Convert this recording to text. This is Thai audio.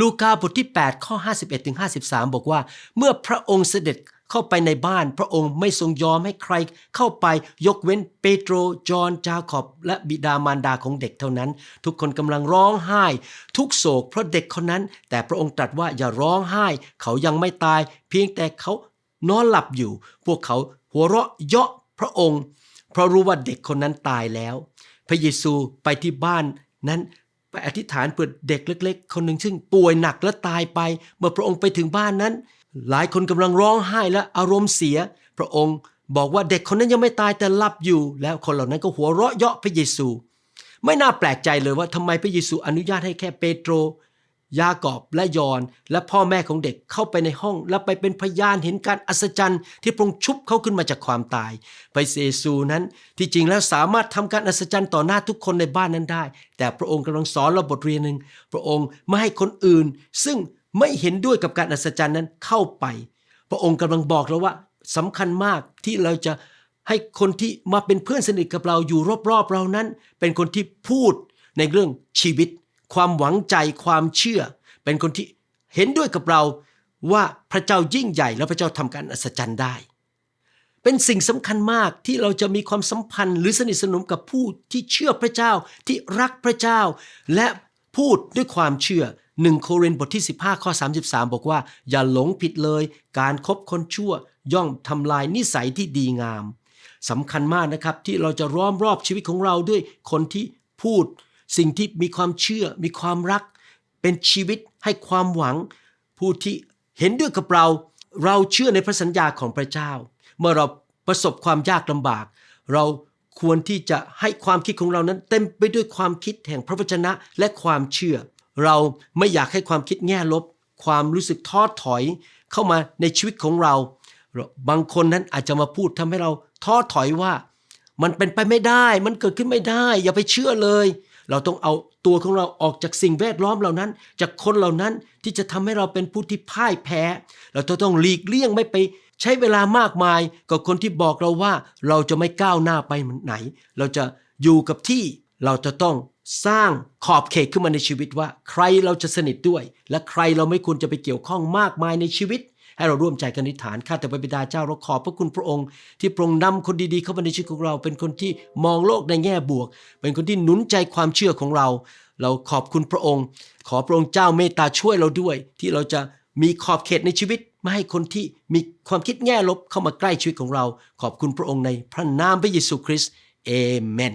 ลูกาบทที่ 8 ข้อ 51ถึง53บอกว่า เมื่อพระองค์เสด็จเข้าไปในบ้าน พระองค์ไม่ทรงยอมให้ใครเข้าไปยกเว้นเปโตร จอห์นจาคอบ และบิดามารดาของเด็กเท่านั้น ทุกคนกำลังร้องไห้ ทุกโศกเพราะเด็กคนนั้น แต่พระองค์ตรัสว่าอย่าร้องไห้ เขายังไม่ตาย เพียงแต่เขานอนหลับอยู่ พวกเขาหัวเราะเยาะพระองค์ เพราะรู้ว่าเด็กคนนั้นตายแล้ว พระเยซูไปที่บ้านนั้น ไปอธิษฐานเปิดเด็กเล็ก ๆ คนหนึ่งซึ่งป่วยหนักและตายไป เมื่อพระองค์ไปถึงบ้านนั้น หลายคนกำลังร้องไห้และอารมณ์เสีย พระองค์บอกว่าเด็กคนนั้นยังไม่ตายแต่หลับอยู่ แล้วคนเหล่านั้นก็หัวเราะเยาะพระเยซู ไม่น่าแปลกใจเลยว่าทำไมพระเยซูอนุญาตให้แค่เปโตร ยากอบและยอนและพ่อแม่ของเด็กเข้าไปในห้อง และไปเป็นพยานเห็นการอัศจรรย์ ที่พระองค์ชุบเขาขึ้นมาจากความตายพระเยซูนั้นที่จริงแล้วสามารถทำการอัศจรรย์ต่อหน้าทุกคนในบ้านนั้นได้ แต่พระองค์กำลังสอนเราบทเรียนหนึ่งพระองค์ไม่ให้คนอื่น ซึ่งไม่เห็นด้วยกับการอัศจรรย์นั้นเข้าไป พระองค์กำลังบอกเราว่าสำคัญมากที่เราจะให้คนที่มาเป็นเพื่อนสนิทกับเราอยู่รอบๆเรานั้น เป็นคนที่พูดในเรื่องชีวิต ความหวังใจความเชื่อ เป็นคนที่เห็นด้วยกับเราว่าพระเจ้ายิ่งใหญ่และพระเจ้าทำการอัศจรรย์ได้ เป็นสิ่งสำคัญมากที่เราจะมีความสัมพันธ์ หรือสนิทสนมกับผู้ที่เชื่อพระเจ้าที่รักพระเจ้า และพูดด้วยความเชื่อหนึ่งโครินธ์บทที่ 15 ข้อ 33 บอกว่า อย่าหลงผิดเลย การครบคนชั่วย่อมทำลายนิสัยที่ดีงามสำคัญมากนะครับที่เราจะล้อมรอบชีวิตของเราด้วยคนที่พูด สิ่งที่มีความเชื่อ มีความรัก เป็นชีวิตให้ความหวัง ผู้ที่เห็นด้วยกับเรา เราเชื่อในพระสัญญาของพระเจ้า เมื่อเราประสบความยากลำบาก เราควรที่จะให้ความคิดของเรานั้น เต็มไปด้วยความคิดแห่งพระวจนะและความเชื่อ เราไม่อยากให้ความคิดแง่ลบ ความรู้สึกท้อถอย เข้ามาในชีวิตของเรา บางคนนั้นอาจจะมาพูดทำให้เราท้อถอยว่า มันเป็นไปไม่ได้ มันเกิดขึ้นไม่ได้ อย่าไปเชื่อเลย เราต้องเอาตัวของเราออกจากสิ่งแวดล้อมเหล่านั้น จากคนเหล่านั้นที่จะทำให้เราเป็นผู้ที่พ่ายแพ้ เราต้องหลีกเลี่ยงไม่ไปใช้เวลามากมายกับคนที่บอกเราว่าเราจะไม่ก้าวหน้าไปไหน เราจะอยู่กับที่เราจะต้องสร้างขอบเขตขึ้นมาในชีวิตว่า ใครเราจะสนิทด้วย และใครเราไม่ควรจะไปเกี่ยวข้องมากมายในชีวิต ให้เราร่วมใจกันอธิษฐานข้าแต่พระบิดาเจ้าเราขอบพระคุณพระองค์ ที่พรงนำคนดีๆ เข้ามาในชีวิตของเรา เป็นคนที่มองโลกในแง่บวก เป็นคนที่หนุนใจความเชื่อของเรา เราขอบคุณพระองค์ ขอพระองค์เจ้าเมตตาช่วยเราด้วย ที่เราจะมีขอบเขตในชีวิตไม่ให้คนที่มีความคิดแง่ลบเข้ามาใกล้ชีวิตของเรา ขอบคุณพระองค์ในพระนามพระเยซูคริสต์เอเมน